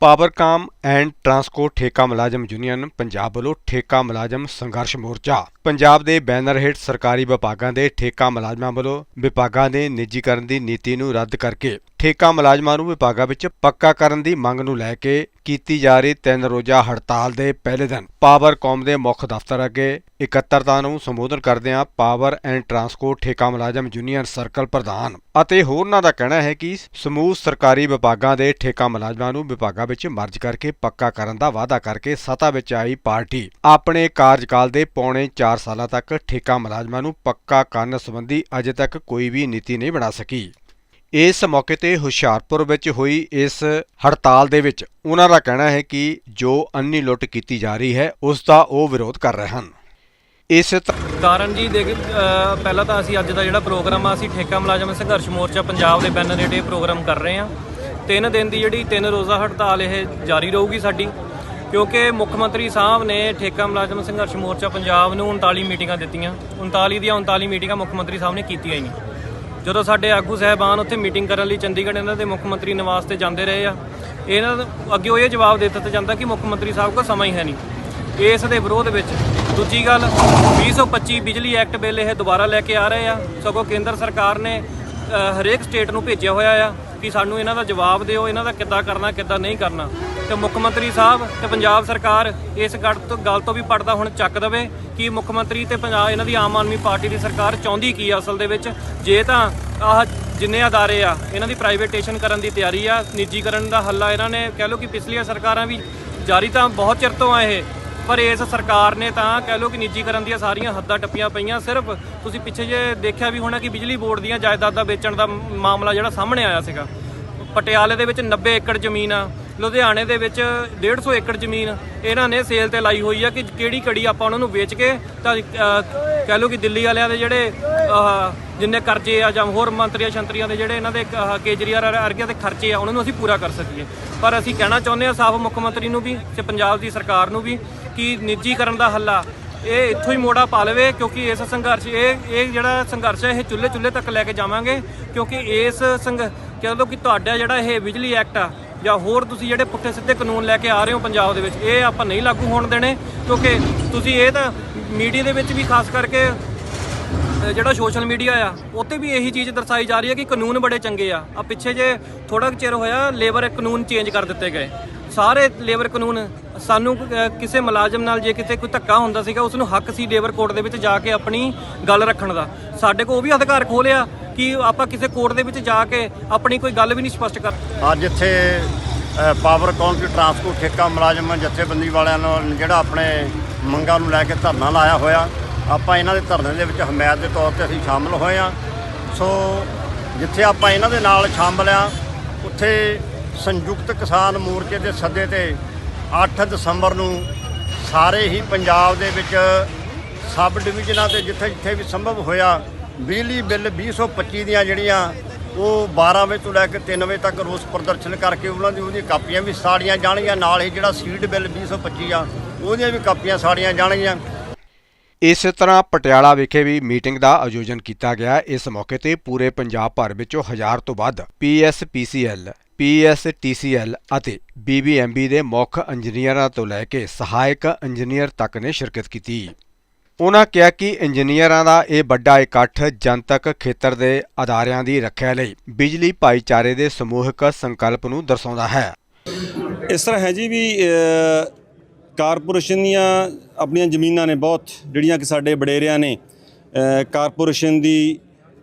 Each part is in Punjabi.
ਪਾਵਰਕਾਮ ਐਂਡ ਟਰਾਂਸਕੋ ਠੇਕਾ ਮੁਲਾਜ਼ਮ ਯੂਨੀਅਨ ਪੰਜਾਬ ਵੱਲੋਂ ਠੇਕਾ ਮੁਲਾਜ਼ਮ ਸੰਘਰਸ਼ ਮੋਰਚਾ। ਪੰਜਾਬ ਦੇ ਬੈਨਰ ਹੇਠ ਸਰਕਾਰੀ ਵਿਭਾਗਾਂ ਦੇ ਠੇਕਾ ਮੁਲਾਜ਼ਮਾਂ ਵੱਲੋਂ ਵਿਭਾਗਾਂ ਦੇ ਨਿੱਜੀਕਰਨ ਦੀ ਨੀਤੀ ਨੂੰ ਰੱਦ ਕਰਕੇ ਠੇਕਾ ਮੁਲਾਜ਼ਮਾਂ ਨੂੰ ਵਿਭਾਗਾਂ ਵਿੱਚ ਪੱਕਾ ਕਰਨ ਦੀ ਮੰਗ ਨੂੰ ਲੈ ਕੇ ਕੀਤੀ ਜਾ ਰਹੀ ਤਿੰਨ ਰੋਜ਼ਾ ਹੜਤਾਲ ਦੇ ਪਹਿਲੇ ਦਿਨ। ਪਾਵਰਕਾਮ ਦੇ ਮੁੱਖ ਦਫ਼ਤਰ ਅੱਗੇ ਇਕੱਤਰਤਾ ਨੂੰ ਸੰਬੋਧਨ ਕਰਦਿਆਂ ਪਾਵਰ ਐਂਡ ਟਰਾਂਸਕੋ ਠੇਕਾ ਮੁਲਾਜ਼ਮ ਯੂਨੀਅਨ ਸਰਕਲ ਪ੍ਰਧਾਨ ਅਤੇ ਹੋਰਨਾਂ ਦਾ ਕਹਿਣਾ ਹੈ ਕਿ ਸਮੂਹ ਸਰਕਾਰੀ ਵਿਭਾਗਾਂ ਦੇ ਠੇਕਾ ਮੁਲਾਜ਼ਮਾਂ ਨੂੰ ਵਿਭਾਗਾਂ ਵਿੱਚ ਮਰਜ ਕਰਕੇ ਪੱਕਾ ਕਰਨ ਦਾ ਵਾਅਦਾ ਕਰਕੇ ਸੱਤਾ ਵਿੱਚ ਆਈ ਪਾਰਟੀ। ਆਪਣੇ ਕਾਰਜਕਾਲ ਦੇ ਪੌਣੇ 4 ਸਾਲਾਂ ਤੱਕ ਠੇਕਾ ਮੁਲਾਜ਼ਮਾਂ ਨੂੰ ਪੱਕਾ ਕਰਨ ਸੰਬੰਧੀ ਅਜੇ ਤੱਕ ਕੋਈ ਵੀ ਨੀਤੀ ਨਹੀਂ ਬਣਾ ਸਕੀ। ਇਸ ਮੌਕੇ ਤੇ ਹੁਸ਼ਿਆਰਪੁਰ ਵਿੱਚ ਹੋਈ ਇਸ ਹੜਤਾਲ ਦੇ ਵਿੱਚ ਉਹਨਾਂ ਦਾ ਕਹਿਣਾ ਹੈ ਕਿ ਜੋ ਅੰਨੀ ਲੁੱਟ ਕੀਤੀ ਜਾ ਰਹੀ ਹੈ, ਉਸ ਦਾ ਉਹ ਵਿਰੋਧ ਕਰ ਰਹੇ ਹਨ। ਇਸ ਤ- ਕਾਰਨ ਜੀ ਦੇਖ ਪਹਿਲਾਂ ਤਾਂ ਅਸੀਂ ਅੱਜ ਦਾ ਜਿਹੜਾ ਪ੍ਰੋਗਰਾਮ ਆ, ਅਸੀਂ ਠੇਕਾ ਮੁਲਾਜ਼ਮ ਸੰਘਰਸ਼ ਮੋਰਚਾ ਪੰਜਾਬ ਦੇ ਬੈਨਰ ਹੇਠ ਇਹ ਪ੍ਰੋਗਰਾਮ ਕਰ ਰਹੇ ਹਾਂ। ਤਿੰਨ ਦਿਨ ਦੀ ਜਿਹੜੀ ਤਿੰਨ ਰੋਜ਼ਾ ਹੜਤਾਲ ਇਹ ਜਾਰੀ ਰਹੂਗੀ ਸਾਡੀ, ਕਿਉਂਕਿ ਮੁੱਖ ਮੰਤਰੀ ਸਾਹਿਬ ਨੇ ਠੇਕਾ ਮੁਲਾਜ਼ਮ ਸੰਘਰਸ਼ ਮੋਰਚਾ ਪੰਜਾਬ ਨੂੰ 39 ਮੀਟਿੰਗਾਂ ਦਿੱਤੀਆਂ। 39 ਦੀਆਂ 39 ਮੀਟਿੰਗਾਂ ਮੁੱਖ ਮੰਤਰੀ ਸਾਹਿਬ ਨੇ ਕੀਤੀਆਂ ਹੀ ਨਹੀਂ। ਜਦੋਂ ਸਾਡੇ ਆਗੂ ਸਹਿਬਾਨ ਉੱਥੇ ਮੀਟਿੰਗ ਕਰਨ ਲਈ ਚੰਡੀਗੜ੍ਹ ਇਹਨਾਂ ਦੇ ਮੁੱਖ ਮੰਤਰੀ ਨਿਵਾਸ ਤੇ ਜਾਂਦੇ ਰਹੇ ਆ, ਇਹਨਾਂ ਅੱਗੇ ਉਹ ਇਹ ਜਵਾਬ ਦੇ ਦਿੱਤਾ ਜਾਂਦਾ ਕਿ ਮੁੱਖ ਮੰਤਰੀ ਸਾਹਿਬ ਕੋਲ ਸਮਾਂ ਹੀ ਹੈ ਨਹੀਂ। ਇਸ ਦੇ ਵਿਰੋਧ ਵਿੱਚ ਦੂਜੀ ਗੱਲ 2025 ਬਿਜਲੀ ਐਕਟ ਬਿੱਲ ਇਹ ਦੁਬਾਰਾ ਲੈ ਕੇ ਆ ਰਹੇ ਆ। ਸਗੋਂ ਕੇਂਦਰ ਸਰਕਾਰ ਨੇ ਹਰੇਕ ਸਟੇਟ ਨੂੰ ਭੇਜਿਆ ਹੋਇਆ ਆ। ਕਿ ਸਾਨੂੰ ਇਹਨਾਂ ਦਾ ਜਵਾਬ ਦਿਓ, ਇਹਨਾਂ ਦਾ ਕਿੱਦਾਂ ਕਰਨਾ, ਕਿੱਦਾਂ ਨਹੀਂ ਕਰਨਾ। ਤੇ ਮੁੱਖ ਮੰਤਰੀ ਸਾਹਿਬ ਤੇ ਪੰਜਾਬ ਸਰਕਾਰ ਇਸ ਗੱਲ ਤੋਂ ਗੱਲ ਤੋਂ ਵੀ ਪੜਦਾ ਹੁਣ ਚੱਕ ਦਵੇ ਕਿ ਮੁੱਖ ਮੰਤਰੀ ਤੇ ਪੰਜਾਬ ਇਹਨਾਂ ਦੀ ਆਮ ਆਦਮੀ ਪਾਰਟੀ ਦੀ ਸਰਕਾਰ ਚਾਹੁੰਦੀ ਕੀ ਆ ਅਸਲ ਦੇ ਵਿੱਚ। ਜੇ ਤਾਂ ਆਹ ਜਿੰਨੇ ਅਦਾਰੇ ਆ, ਇਹਨਾਂ ਦੀ ਪ੍ਰਾਈਵੇਟੇਸ਼ਨ ਕਰਨ ਦੀ ਤਿਆਰੀ ਆ, ਨਿੱਜੀਕਰਨ ਦਾ ਹੱਲਾ ਇਹਨਾਂ ਨੇ ਕਹਿ ਲਓ ਕਿ ਪਿਛਲੀਆਂ ਸਰਕਾਰਾਂ ਵੀ ਜਾਰੀ ਤਾਂ ਬਹੁਤ ਚਿਰ ਤੋਂ ਆ ਇਹ। ਪਰ ਇਸ ਸਰਕਾਰ ਨੇ ਤਾਂ ਕਹਿ ਲਓ ਕਿ ਨਿੱਜੀਕਰਨ ਦੀਆਂ ਸਾਰੀਆਂ ਹੱਦਾਂ ਟੱਪੀਆਂ ਪਈਆਂ। ਸਿਰਫ ਤੁਸੀਂ ਪਿੱਛੇ ਜੇ ਦੇਖਿਆ ਵੀ ਹੋਣਾ ਕਿ ਬਿਜਲੀ ਬੋਰਡ ਦੀਆਂ ਜਾਇਦਾਦਾਂ ਵੇਚਣ ਦਾ ਮਾਮਲਾ ਜਿਹੜਾ ਸਾਹਮਣੇ ਆਇਆ ਸੀਗਾ। ਪਟਿਆਲੇ ਦੇ ਵਿੱਚ 90 ਏਕੜ ਜ਼ਮੀਨ ਆ, ਲੁਧਿਆਣੇ ਦੇ ਵਿੱਚ 150 ਏਕੜ ਜ਼ਮੀਨ। ਇਹਨਾਂ ਨੇ ਸੇਲ ਤੇ ਲਾਈ ਹੋਈ ਆ ਕਿ ਕਿਹੜੀ ਕੜੀ ਆਪਾਂ ਉਹਨਾਂ ਨੂੰ ਵੇਚ ਕੇ ਤਾਂ ਕਹਿ ਲਓ ਕਿ ਦਿੱਲੀ ਵਾਲਿਆਂ ਦੇ ਜਿਹੜੇ ਜਿੰਨੇ ਕਰਜ਼ੇ ਆ ਜਾਂ ਹੋਰ ਮੰਤਰੀਆਂ ਸ਼ੰਤਰੀਆਂ ਦੇ ਜਿਹੜੇ ਇਹਨਾਂ ਦੇ ਕੇਜਰੀਵਾਲ ਅਰਗਿਆਂ ਦੇ ਖਰਚੇ ਆ, ਉਹਨਾਂ ਨੂੰ ਅਸੀਂ ਪੂਰਾ ਕਰ ਸਕੀਏ। ਪਰ ਅਸੀਂ ਕਹਿਣਾ ਚਾਹੁੰਦੇ ਆ ਸਾਫ਼ ਮੁੱਖ ਮੰਤਰੀ ਨੂੰ ਵੀ ਤੇ ਪੰਜਾਬ ਦੀ ਸਰਕਾਰ ਨੂੰ ਵੀ ਕਿ ਨਿੱਜੀਕਰਨ ਦਾ ਹੱਲਾ ਇਹ ਇੱਥੋਂ ਹੀ ਮੋੜਾ ਪਾ ਲਵੇ, ਕਿਉਂਕਿ ਇਸ ਸੰਘਰਸ਼, ਇਹ ਇਹ ਜਿਹੜਾ ਸੰਘਰਸ਼ ਹੈ ਇਹ ਚੁੱਲ੍ਹੇ ਚੁੱਲ੍ਹੇ ਤੱਕ ਲੈ ਕੇ ਜਾਵਾਂਗੇ, ਕਿਉਂਕਿ ਇਸ ਸੰਘ, ਕਹਿ ਲਓ ਕਿ ਤੁਹਾਡਾ ਜਿਹੜਾ ਇਹ ਬਿਜਲੀ ਐਕਟ ਆ, ਜਾਂ ਹੋਰ ਤੁਸੀਂ ਜਿਹੜੇ ਪੁੱਠੇ ਸਿੱਧੇ ਕਾਨੂੰਨ ਲੈ ਕੇ ਆ ਰਹੇ ਹੋ ਪੰਜਾਬ ਦੇ ਵਿੱਚ, ਇਹ ਆਪਾਂ ਨਹੀਂ ਲਾਗੂ ਹੋਣ ਦੇਣੇ, ਕਿਉਂਕਿ ਤੁਸੀਂ ਇਹ ਤਾਂ ਮੀਡੀਆ ਦੇ ਵਿੱਚ ਵੀ ਖਾਸ ਕਰਕੇ ਜਿਹੜਾ ਸੋਸ਼ਲ ਮੀਡੀਆ ਆ ਉੱਤੇ ਵੀ ਇਹੀ ਚੀਜ਼ ਦਰਸਾਈ ਜਾ ਰਹੀ ਹੈ ਕਿ ਕਾਨੂੰਨ ਬੜੇ ਚੰਗੇ ਆ। ਆ ਪਿੱਛੇ ਜੇ ਥੋੜਾ ਚਿਰ ਹੋਇਆ ਲੇਬਰ ਕਾਨੂੰਨ ਚੇਂਜ ਕਰ ਦਿੱਤੇ ਗਏ। ਸਾਰੇ ਲੇਬਰ ਕਾਨੂੰਨ ਸਾਨੂੰ ਕਿਸੇ ਮੁਲਾਜ਼ਮ ਨਾਲ ਜੇ ਕਿਤੇ ਕੋਈ ਧੱਕਾ ਹੁੰਦਾ ਸੀਗਾ ਉਸ ਨੂੰ ਹੱਕ ਸੀ ਲੇਬਰ ਕੋਰਟ ਦੇ ਵਿੱਚ ਜਾ ਕੇ ਆਪਣੀ ਗੱਲ ਰੱਖਣ ਦਾ। ਸਾਡੇ ਕੋਲ ਉਹ ਵੀ ਅਧਿਕਾਰ ਖੋਲਿਆ ਕਿ ਆਪਾਂ ਕਿਸੇ ਕੋਰਟ ਦੇ ਵਿੱਚ ਜਾ ਕੇ ਆਪਣੀ ਕੋਈ ਗੱਲ ਵੀ ਨਹੀਂ ਸਪਸ਼ਟ ਕਰ ਅੱਜ ਇੱਥੇ ਅ, ਦੀ ਟਰਾਂਸਪੋਰਟ ਠੇਕਾ ਮੁਲਾਜ਼ਮ ਜਥੇਬੰਦੀ ਵਾਲਿਆਂ ਨਾਲ ਜਿਹੜਾ ਆਪਣੇ ਮੰਗਾਂ ਨੂੰ ਲੈ ਕੇ ਧਰਨਾ ਲਾਇਆ ਹੋਇਆ ਆਪਾਂ ਇਹਨਾਂ ਦੇ ਧਰਨੇ ਦੇ ਵਿੱਚ ਹਮਾਇਤ ਦੇ ਤੌਰ ਤੇ ਅਸੀਂ ਸ਼ਾਮਲ ਹੋਏ ਆ ਸੋ ਜਿੱਥੇ ਆਪਾਂ ਇਹਨਾਂ ਦੇ ਨਾਲ ਸ਼ਾਮਲ ਆ, ਉੱਥੇ ਸੰਯੁਕਤ ਕਿਸਾਨ ਮੋਰਚੇ ਦੇ ਸੱਦੇ ਤੇ 8 ਦਸੰਬਰ ਨੂੰ ਸਾਰੇ ਹੀ ਪੰਜਾਬ ਦੇ ਵਿੱਚ ਸਬ ਡਿਵੀਜ਼ਨਾਂ ਤੇ ਜਿੱਥੇ ਜਿੱਥੇ ਵੀ ਸੰਭਵ ਹੋਇਆ, ਬਿਜਲੀ ਬਿੱਲ 2025 ਦੀਆਂ ਜਿਹੜੀਆਂ, ਉਹ 12 ਵਜੇ ਤੋਂ ਲੈ ਕੇ 3 ਵਜੇ ਤੱਕ ਰੋਸ ਪ੍ਰਦਰਸ਼ਨ ਕਰਕੇ ਉਹਨਾਂ ਦੀ ਉਹਦੀਆਂ ਕਾਪੀਆਂ ਵੀ ਸਾੜੀਆਂ ਜਾਣਗੀਆਂ। ਨਾਲ ਹੀ ਜਿਹੜਾ ਸੀਡ ਬਿੱਲ 2025 ਆ, ਉਹਦੀਆਂ ਵੀ ਕਾਪੀਆਂ ਸਾੜੀਆਂ ਜਾਣਗੀਆਂ। ਇਸੇ ਤਰ੍ਹਾਂ ਪਟਿਆਲਾ ਵਿਖੇ ਵੀ ਮੀਟਿੰਗ ਦਾ ਆਯੋਜਨ ਕੀਤਾ ਗਿਆ। ਇਸ ਮੌਕੇ ਤੇ ਪੂਰੇ ਪੰਜਾਬ ਭਰ ਵਿੱਚੋਂ ਹਜ਼ਾਰ ਤੋਂ ਵੱਧ ਪੀਐਸਪੀਸੀਐਲ ਪੀਐਸਟੀਸੀਐਲ ਅਤੇ ਬੀਬੀਐਮਬੀ ਦੇ ਮੁੱਖ ਇੰਜੀਨੀਅਰਾਂ ਤੋਂ ਲੈ ਕੇ ਸਹਾਇਕ ਇੰਜੀਨੀਅਰ ਤੱਕ ਨੇ ਸ਼ਿਰਕਤ ਕੀਤੀ। ਉਹਨਾਂ ਕਿਹਾ ਕਿ ਇੰਜੀਨੀਅਰਾਂ ਦਾ ਇਹ ਵੱਡਾ ਇਕੱਠ ਜਨਤਕ ਖੇਤਰ ਦੇ ਅਦਾਰਿਆਂ ਦੀ ਰੱਖਿਆ ਲਈ ਬਿਜਲੀ ਭਾਈਚਾਰੇ ਦੇ ਸਮੂਹਿਕ ਸੰਕਲਪ ਨੂੰ ਦਰਸਾਉਂਦਾ ਹੈ। ਇਸ ਤਰ੍ਹਾਂ ਹੈ ਜੀ ਵੀ ਕਾਰਪੋਰੇਸ਼ਨ ਦੀਆਂ ਆਪਣੀਆਂ ਜ਼ਮੀਨਾਂ ਨੇ ਬਹੁਤ, ਜਿਹੜੀਆਂ ਕਿ ਸਾਡੇ ਵਡੇਰਿਆਂ ਨੇ ਕਾਰਪੋਰੇਸ਼ਨ ਦੀ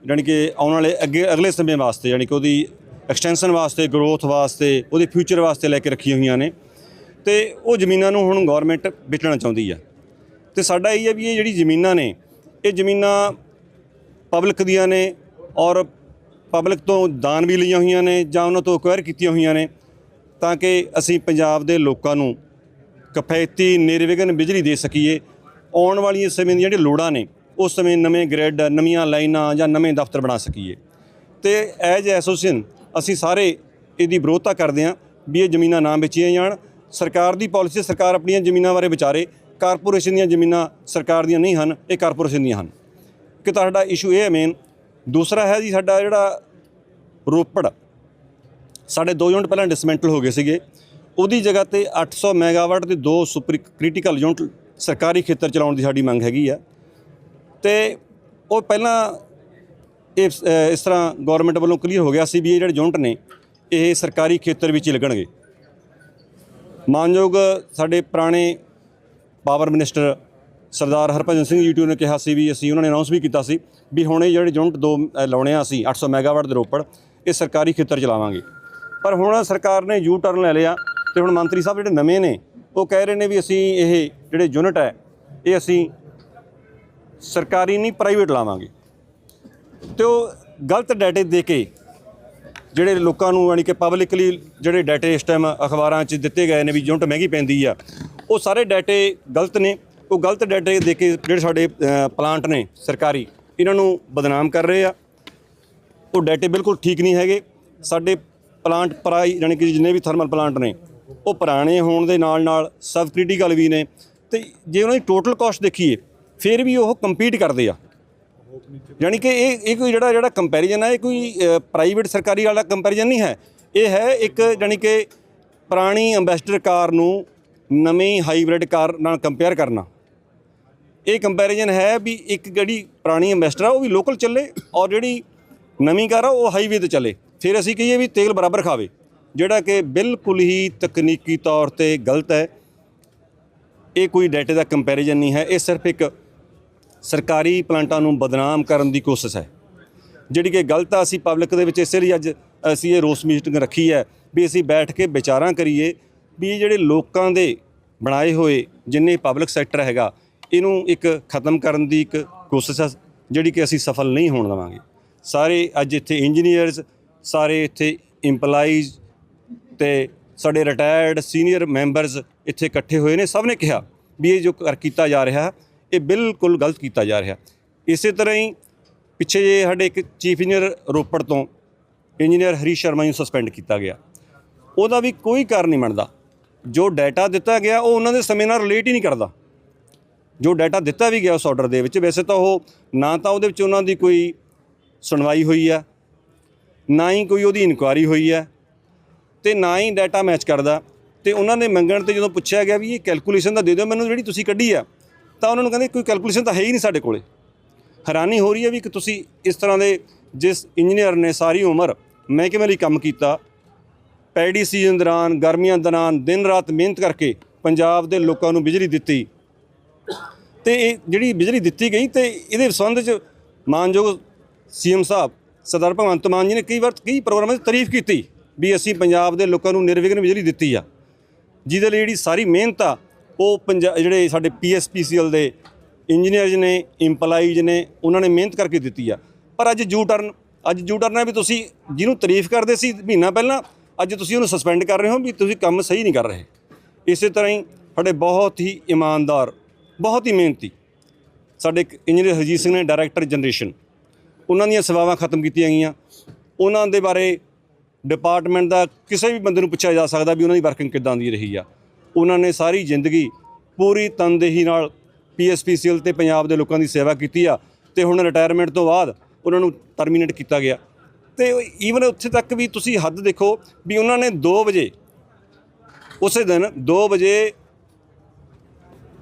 ਜਾਣੀ ਕਿ ਆਉਣ ਵਾਲੇ ਅੱਗੇ, ਅਗਲੇ ਸਮੇਂ ਵਾਸਤੇ ਜਾਣੀ ਕਿ ਉਹਦੀ ਐਕਸਟੈਂਸ਼ਨ ਵਾਸਤੇ ਗਰੋਥ ਵਾਸਤੇ, ਉਹਦੇ ਫਿਊਚਰ ਵਾਸਤੇ ਲੈ ਕੇ ਰੱਖੀਆਂ ਹੋਈਆਂ ਨੇ। ਤੇ ਉਹ ਜ਼ਮੀਨਾਂ ਨੂੰ ਹੁਣ ਗਵਰਨਮੈਂਟ ਵੇਚਣਾ ਚਾਹੁੰਦੀ ਆ। ਤੇ ਸਾਡਾ ਇਹ ਹੈ ਵੀ ਇਹ ਜਿਹੜੀ ਜ਼ਮੀਨਾਂ ਨੇ, ਇਹ ਜ਼ਮੀਨਾਂ ਪਬਲਿਕ ਦੀਆਂ ਨੇ ਔਰ ਪਬਲਿਕ ਤੋਂ ਦਾਨ ਵੀ ਲਈਆਂ ਹੋਈਆਂ ਨੇ ਜਾਂ ਉਹਨਾਂ ਤੋਂ ਅਕਵਾਇਰ ਕੀਤੀਆਂ ਹੋਈਆਂ ਨੇ, ਤਾਂ ਕਿ ਅਸੀਂ ਪੰਜਾਬ ਦੇ ਲੋਕਾਂ ਨੂੰ ਕਿਫਾਇਤੀ ਨਿਰਵਿਘਨ ਬਿਜਲੀ ਦੇ ਸਕੀਏ। ਆਉਣ ਵਾਲੀਆਂ ਸਮੇਂ ਦੀਆਂ ਜਿਹੜੀਆਂ ਲੋੜਾਂ ਨੇ, ਉਸ ਸਮੇਂ ਨਵੇਂ ਗ੍ਰਿਡ ਨਵੀਆਂ ਲਾਈਨਾਂ ਜਾਂ ਨਵੇਂ ਦਫ਼ਤਰ ਬਣਾ ਸਕੀਏ। ਤੇ ਐਜ ਐਸੋਸੀਏਸ਼ਨ ਅਸੀਂ ਸਾਰੇ ਇਹਦੀ ਵਿਰੋਧਤਾ ਕਰਦੇ ਹਾਂ ਵੀ ਇਹ ਜ਼ਮੀਨਾਂ ਨਾ ਵੇਚੀਆਂ ਜਾਣ। ਸਰਕਾਰ ਦੀ ਪਾਲਿਸੀ ਸਰਕਾਰ ਆਪਣੀਆਂ ਜ਼ਮੀਨਾਂ ਬਾਰੇ ਵਿਚਾਰੇ। ਕਾਰਪੋਰੇਸ਼ਨ ਦੀਆਂ ਜ਼ਮੀਨਾਂ ਸਰਕਾਰ ਦੀਆਂ ਨਹੀਂ ਹਨ, ਇਹ ਕਾਰਪੋਰੇਸ਼ਨ ਦੀਆਂ ਹਨ। ਕਿ ਤੁਹਾਡਾ ਇਸ਼ੂ ਇਹ ਹੈ ਮੇਨ ਦੂਸਰਾ ਹੈ ਜੀ ਸਾਡਾ ਜਿਹੜਾ ਰੋਪੜ। ਸਾਡੇ ਦੋ ਯੂਨਿਟ ਪਹਿਲਾਂ ਡਿਸਮੈਂਟਲ ਹੋ ਗਏ ਸੀਗੇ। ਉਹਦੀ ਜਗ੍ਹਾ ਤੇ 800 ਮੈਗਾਵਾਟ ਦੇ ਦੋ ਸੁਪਰ ਕ੍ਰਿਟੀਕਲ ਯੂਨਿਟ ਸਰਕਾਰੀ ਖੇਤਰ ਚਲਾਉਣ ਦੀ ਸਾਡੀ ਮੰਗ ਹੈਗੀ ਆ। ਤੇ ਉਹ ਪਹਿਲਾਂ ਇਹ ਇਸ ਤਰ੍ਹਾਂ ਗਵਰਨਮੈਂਟ ਵੱਲੋਂ ਕਲੀਅਰ ਹੋ ਗਿਆ ਸੀ ਵੀ ਇਹ ਜਿਹੜੇ ਯੂਨਿਟ ਨੇ, ਇਹ ਸਰਕਾਰੀ ਖੇਤਰ ਵਿੱਚ ਹੀ ਲੱਗਣਗੇ। ਮਾਨਯੋਗ ਸਾਡੇ ਪੁਰਾਣੇ ਪਾਵਰ ਮਿਨਿਸਟਰ ਸਰਦਾਰ ਹਰਭਜਨ ਸਿੰਘ ਜੀਟੂ ਨੇ ਕਿਹਾ ਸੀ ਵੀ ਅਸੀਂ ਉਹਨਾਂ ਨੇ ਅਨਾਉਂਸ ਵੀ ਕੀਤਾ ਸੀ ਵੀ ਹੁਣ ਇਹ ਜਿਹੜੇ ਯੂਨਿਟ ਦੋ ਲਾਉਣੇ ਆ ਅਸੀਂ 800 ਮੈਗਾਵਾਟ ਦੇ ਰੋਪੜ, ਇਹ ਸਰਕਾਰੀ ਖੇਤਰ ਚਲਾਵਾਂਗੇ। ਪਰ ਹੁਣ ਸਰਕਾਰ ਨੇ ਯੂ ਟਰਨ ਲੈ ਲਿਆ। ਤੇ ਹੁਣ ਮੰਤਰੀ ਸਾਹਿਬ ਜਿਹੜੇ ਨਵੇਂ ਨੇ, ਉਹ ਕਹਿ ਰਹੇ ਨੇ ਵੀ ਅਸੀਂ ਇਹ ਜਿਹੜੇ ਯੂਨਿਟ ਹੈ, ਇਹ ਅਸੀਂ ਸਰਕਾਰੀ ਨਹੀਂ, ਪ੍ਰਾਈਵੇਟ ਲਾਵਾਂਗੇ। ਤੇ ਉਹ ਗਲਤ ਡਾਟੇ ਦੇ ਕੇ ਜਿਹੜੇ ਲੋਕਾਂ ਨੂੰ ਯਾਨੀ ਕਿ ਪਬਲਿਕਲੀ ਜਿਹੜੇ ਡਾਟੇ ਇਸ ਟਾਈਮ ਅਖਬਾਰਾਂ 'ਚ ਦਿੱਤੇ ਗਏ ਨੇ ਵੀ ਯੂਨਿਟ ਮਹਿੰਗੀ ਪੈਂਦੀ ਆ, ਉਹ ਸਾਰੇ ਡਾਟੇ ਗਲਤ ਨੇ। ਉਹ ਗਲਤ ਡਾਟੇ ਦੇ ਕੇ ਜਿਹੜੇ ਸਾਡੇ ਪਲਾਂਟ ਨੇ ਸਰਕਾਰੀ, ਇਹਨਾਂ ਨੂੰ ਬਦਨਾਮ ਕਰ ਰਹੇ ਆ। ਉਹ ਡਾਟੇ ਬਿਲਕੁਲ ਠੀਕ ਨਹੀਂ ਹੈਗੇ। ਸਾਡੇ ਪਲਾਂਟ ਪ੍ਰਾਈ, ਯਾਨੀ ਕਿ ਜਿੰਨੇ ਵੀ ਥਰਮਲ ਪਲਾਂਟ ਨੇ ਉਹ ਪੁਰਾਣੇ ਹੋਣ ਦੇ ਨਾਲ ਨਾਲ ਸਬ ਕ੍ਰਿਟੀਕਲ ਵੀ ਨੇ। ਤੇ ਜੇ ਉਹਨਾਂ ਦੀ ਟੋਟਲ ਕਾਸਟ ਦੇਖੀਏ, ਫਿਰ ਵੀ ਉਹ ਕੰਪੀਟ ਕਰਦੇ ਆ। ਯਾਨੀ ਕਿ ਇਹ ਇਹ ਕੋਈ ਜਿਹੜਾ ਜਿਹੜਾ ਕੰਪੈਰੀਜ਼ਨ ਹੈ ਇਹ ਕੋਈ ਪ੍ਰਾਈਵੇਟ ਸਰਕਾਰੀ ਵਾਲਾ ਕੰਪੈਰੀਜ਼ਨ ਨਹੀਂ ਹੈ। ਇਹ ਹੈ ਇੱਕ ਯਾਨੀ ਕਿ ਪੁਰਾਣੀ ਐਂਬੈਸਡਰ ਕਾਰ ਨੂੰ ਨਵੀਂ ਹਾਈਬ੍ਰਿਡ ਕਾਰ ਨਾਲ ਕੰਪੇਅਰ ਕਰਨਾ। ਇਹ ਕੰਪੈਰੀਜ਼ਨ ਹੈ ਵੀ ਇੱਕ ਜਿਹੜੀ ਪੁਰਾਣੀ ਐਂਬੈਸਡਰ ਆ, ਉਹ ਵੀ ਲੋਕਲ ਚੱਲੇ ਔਰ ਜਿਹੜੀ ਨਵੀਂ ਕਾਰ ਆ, ਉਹ ਹਾਈਵੇ ਤੇ ਚੱਲੇ। ਫਿਰ ਅਸੀਂ ਕਹੀਏ ਵੀ ਤੇਲ ਬਰਾਬਰ ਖਾਵੇ। ਜਿਹੜਾ ਕਿ ਬਿਲਕੁਲ ਹੀ ਤਕਨੀਕੀ ਤੌਰ ਤੇ ਗਲਤ ਹੈ। ਇਹ ਕੋਈ ਡਾਟੇ ਦਾ ਕੰਪੈਰੀਜ਼ਨ ਨਹੀਂ ਹੈ। ਇਹ ਸਿਰਫ ਇੱਕ ਸਰਕਾਰੀ ਪਲਾਂਟਾਂ ਨੂੰ ਬਦਨਾਮ ਕਰਨ ਦੀ ਕੋਸ਼ਿਸ਼ ਹੈ। ਜਿਹੜੀ ਕਿ ਗਲਤ ਆ, ਅਸੀਂ ਪਬਲਿਕ ਦੇ ਵਿੱਚ ਇਸੇ ਲਈ ਅੱਜ ਅਸੀਂ ਇਹ ਰੋਸ ਮੀਟਿੰਗ ਰੱਖੀ ਹੈ ਵੀ ਅਸੀਂ ਬੈਠ ਕੇ ਵਿਚਾਰਾਂ ਕਰੀਏ ਵੀ ਇਹ ਜਿਹੜੇ ਲੋਕਾਂ ਦੇ ਬਣਾਏ ਹੋਏ ਜਿੰਨੇ ਪਬਲਿਕ ਸੈਕਟਰ ਹੈਗਾ, ਇਹਨੂੰ ਇੱਕ ਖਤਮ ਕਰਨ ਦੀ ਇੱਕ ਕੋਸ਼ਿਸ਼ ਹੈ, ਜਿਹੜੀ ਕਿ ਅਸੀਂ ਸਫਲ ਨਹੀਂ ਹੋਣ ਦੇਵਾਂਗੇ। ਸਾਰੇ ਅੱਜ ਇੱਥੇ ਇੰਜੀਨੀਅਰਸ ਸਾਰੇ ਇੱਥੇ EMPLOYEES ਤੇ ਸਾਡੇ ਰਿਟਾਇਰਡ ਸੀਨੀਅਰ ਮੈਂਬਰਸ ਇੱਥੇ ਇਕੱਠੇ ਹੋਏ ਨੇ, ਸਭ ਨੇ ਕਿਹਾ ਵੀ ਇਹ ਜੋ ਕਰ ਕੀਤਾ ਜਾ ਰਿਹਾ, ਇਹ ਬਿਲਕੁਲ ਗਲਤ ਕੀਤਾ ਜਾ ਰਿਹਾ। ਇਸੇ ਤਰ੍ਹਾਂ ਹੀ ਪਿੱਛੇ ਜੇ ਸਾਡੇ ਇੱਕ ਚੀਫ ਇੰਜੀਨੀਅਰ ਰੋਪੜ ਤੋਂ ਇੰਜੀਨੀਅਰ ਹਰੀ ਸ਼ਰਮਾ ਨੂੰ ਸਸਪੈਂਡ ਕੀਤਾ ਗਿਆ। ਉਹਦਾ ਵੀ ਕੋਈ ਕਾਰਨ ਨਹੀਂ ਬਣਦਾ। ਜੋ ਡਾਟਾ ਦਿੱਤਾ ਗਿਆ, ਉਹ ਉਹਨਾਂ ਦੇ ਸਮੇਂ ਨਾਲ ਰਿਲੇਟ ਹੀ ਨਹੀਂ ਕਰਦਾ। ਜੋ ਡਾਟਾ ਦਿੱਤਾ ਵੀ ਗਿਆ ਉਸ ਆਰਡਰ ਦੇ ਵਿੱਚ, ਵੈਸੇ ਤਾਂ ਉਹ ਨਾ ਤਾਂ ਉਹਦੇ ਵਿੱਚ ਉਹਨਾਂ ਦੀ ਕੋਈ ਸੁਣਵਾਈ ਹੋਈ ਆ ਨਾ ਹੀ ਕੋਈ ਉਹਦੀ ਇਨਕੁਆਰੀ ਹੋਈ ਹੈ। ਤੇ ਨਾ ਹੀ ਡਾਟਾ ਮੈਚ ਕਰਦਾ। ਤੇ ਉਹਨਾਂ ਨੇ ਮੰਗਣ ਤੇ ਜਦੋਂ ਪੁੱਛਿਆ ਗਿਆ ਵੀ ਇਹ ਕੈਲਕੂਲੇਸ਼ਨ ਦਾ ਦੇ ਦਿਓ, ਮੈਨੂੰ ਜਿਹੜੀ ਤੁਸੀਂ ਕੱਢੀ ਆ, ਤਾਂ ਉਹਨਾਂ ਨੂੰ ਕਹਿੰਦੇ ਕੋਈ ਕੈਲਕੂਲੇਸ਼ਨ ਤਾਂ ਹੈ ਹੀ ਨਹੀਂ ਸਾਡੇ ਕੋਲੇ। ਹੈਰਾਨੀ ਹੋ ਰਹੀ ਹੈ ਵੀ ਕਿ ਤੁਸੀਂ ਇਸ ਤਰ੍ਹਾਂ ਦੇ ਜਿਸ ਇੰਜੀਨੀਅਰ ਨੇ ਸਾਰੀ ਉਮਰ ਮਹਿਕਮੇ ਲਈ ਕੰਮ ਕੀਤਾ ਪੈਡੀ ਸੀਜ਼ਨ ਦੌਰਾਨ, ਗਰਮੀਆਂ ਦੌਰਾਨ, ਦਿਨ ਰਾਤ ਮਿਹਨਤ ਕਰਕੇ ਪੰਜਾਬ ਦੇ ਲੋਕਾਂ ਨੂੰ ਬਿਜਲੀ ਦਿੱਤੀ। ਤੇ ਇਹ ਜਿਹੜੀ ਬਿਜਲੀ ਦਿੱਤੀ ਗਈ ਤੇ ਇਹਦੇ ਸੰਬੰਧ ਚ ਮਾਨਯੋਗ ਸੀਐਮ ਸਾਹਿਬ, ਸਰਦਾਰ ਭਗਵੰਤ ਮਾਨ ਜੀ ਨੇ ਕਈ ਵਾਰ ਕਈ ਪ੍ਰੋਗਰਾਮਾਂ 'ਚ ਤਾਰੀਫ ਕੀਤੀ। ਵੀ ਅਸੀਂ ਪੰਜਾਬ ਦੇ ਲੋਕਾਂ ਨੂੰ ਨਿਰਵਿਘਨ ਬਿਜਲੀ ਦਿੱਤੀ ਆ। ਜਿਹਦੇ ਲਈ ਜਿਹੜੀ ਸਾਰੀ ਮਿਹਨਤ ਆ, ਉਹ ਪੰਜਾ, ਜਿਹੜੇ ਸਾਡੇ ਪੀਐਸਪੀਸੀਐਲ ਦੇ ਇੰਜੀਨੀਅਰਜ਼ ਨੇ ਇੰਪਲਾਈਜ਼ ਨੇ, ਉਹਨਾਂ ਨੇ ਮਿਹਨਤ ਕਰਕੇ ਦਿੱਤੀ ਆ। ਪਰ ਅੱਜ ਯੂ ਟਰਨ, ਅੱਜ ਯੂ ਟਰਨ ਹੈ ਵੀ ਤੁਸੀਂ ਜਿਹਨੂੰ ਤਾਰੀਫ ਕਰਦੇ ਸੀ ਮਹੀਨਾ ਪਹਿਲਾਂ, ਅੱਜ ਤੁਸੀਂ ਉਹਨੂੰ ਸਸਪੈਂਡ ਕਰ ਰਹੇ ਹੋ ਵੀ ਤੁਸੀਂ ਕੰਮ ਸਹੀ ਨਹੀਂ ਕਰ ਰਹੇ। ਇਸੇ ਤਰ੍ਹਾਂ ਹੀ ਸਾਡੇ ਬਹੁਤ ਹੀ ਇਮਾਨਦਾਰ, ਬਹੁਤ ਹੀ ਮਿਹਨਤੀ ਸਾਡੇ ਇੱਕ ਇੰਜੀਨੀਅਰ ਹਰਜੀਤ ਸਿੰਘ ਨੇ ਡਾਇਰੈਕਟਰ ਜਨਰੇਸ਼ਨ ਉਹਨਾਂ ਦੀਆਂ ਸੇਵਾਵਾਂ ਖਤਮ ਕੀਤੀਆਂ ਗਈਆਂ। ਉਹਨਾਂ ਦੇ ਬਾਰੇ ਡਿਪਾਰਟਮੈਂਟ ਦਾ ਕਿਸੇ ਵੀ ਬੰਦੇ ਨੂੰ ਪੁੱਛਿਆ ਜਾ ਸਕਦਾ ਵੀ ਉਹਨਾਂ ਦੀ ਵਰਕਿੰਗ ਕਿੱਦਾਂ ਦੀ ਰਹੀ ਆ। ਉਹਨਾਂ ਨੇ ਸਾਰੀ ਜ਼ਿੰਦਗੀ ਪੂਰੀ ਤਨਦੇਹੀ ਨਾਲ ਪੀਐਸਪੀਸੀਐਲ ਤੇ ਪੰਜਾਬ ਦੇ ਲੋਕਾਂ ਦੀ ਸੇਵਾ ਕੀਤੀ ਆ ਤੇ ਹੁਣ ਰਿਟਾਇਰਮੈਂਟ ਤੋਂ ਬਾਅਦ ਉਹਨਾਂ ਨੂੰ ਟਰਮੀਨੇਟ ਕੀਤਾ ਗਿਆ। ਤੇ ਈਵਨ ਉੱਥੇ ਤੱਕ ਵੀ ਤੁਸੀਂ ਹੱਦ ਦੇਖੋ ਵੀ ਉਹਨਾਂ ਨੇ 2 ਵਜੇ, ਉਸੇ ਦਿਨ 2 ਵਜੇ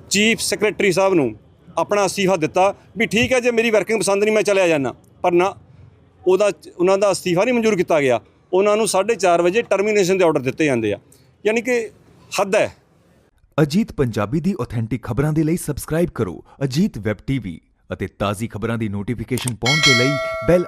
ਚੀਫ ਸੈਕਟਰੀ ਸਾਹਿਬ ਨੂੰ ਆਪਣਾ ਅਸਤੀਫਾ ਦਿੱਤਾ ਵੀ ਠੀਕ ਹੈ ਜੇ ਮੇਰੀ ਵਰਕਿੰਗ ਪਸੰਦ ਨਹੀਂ ਮੈਂ ਚਲਿਆ ਜਾਣਾ ਪਰ ਨਾ, ਉਹਦਾ, ਉਹਨਾਂ ਦਾ ਅਸਤੀਫਾ ਨਹੀਂ ਮਨਜ਼ੂਰ ਕੀਤਾ ਗਿਆ। ਉਹਨਾਂ ਨੂੰ 4:30 ਵਜੇ ਟਰਮੀਨੇਸ਼ਨ ਦੇ ਆਰਡਰ ਦਿੱਤੇ ਜਾਂਦੇ ਆ। ਯਾਨੀ ਕਿ ਹੱਦ ਹੈ। ਅਜੀਤ ਪੰਜਾਬੀ ਦੀ ਆਥੈਂਟਿਕ ਖਬਰਾਂ ਦੇ ਲਈ ਸਬਸਕ੍ਰਾਈਬ ਕਰੋ ਅਜੀਤ ਵੈਬ ਟੀਵੀ ਅਤੇ ਤਾਜ਼ੀ ਖਬਰਾਂ ਦੀ ਨੋਟੀਫਿਕੇਸ਼ਨ ਪਾਉਣ ਦੇ ਲਈ ਬੈਲ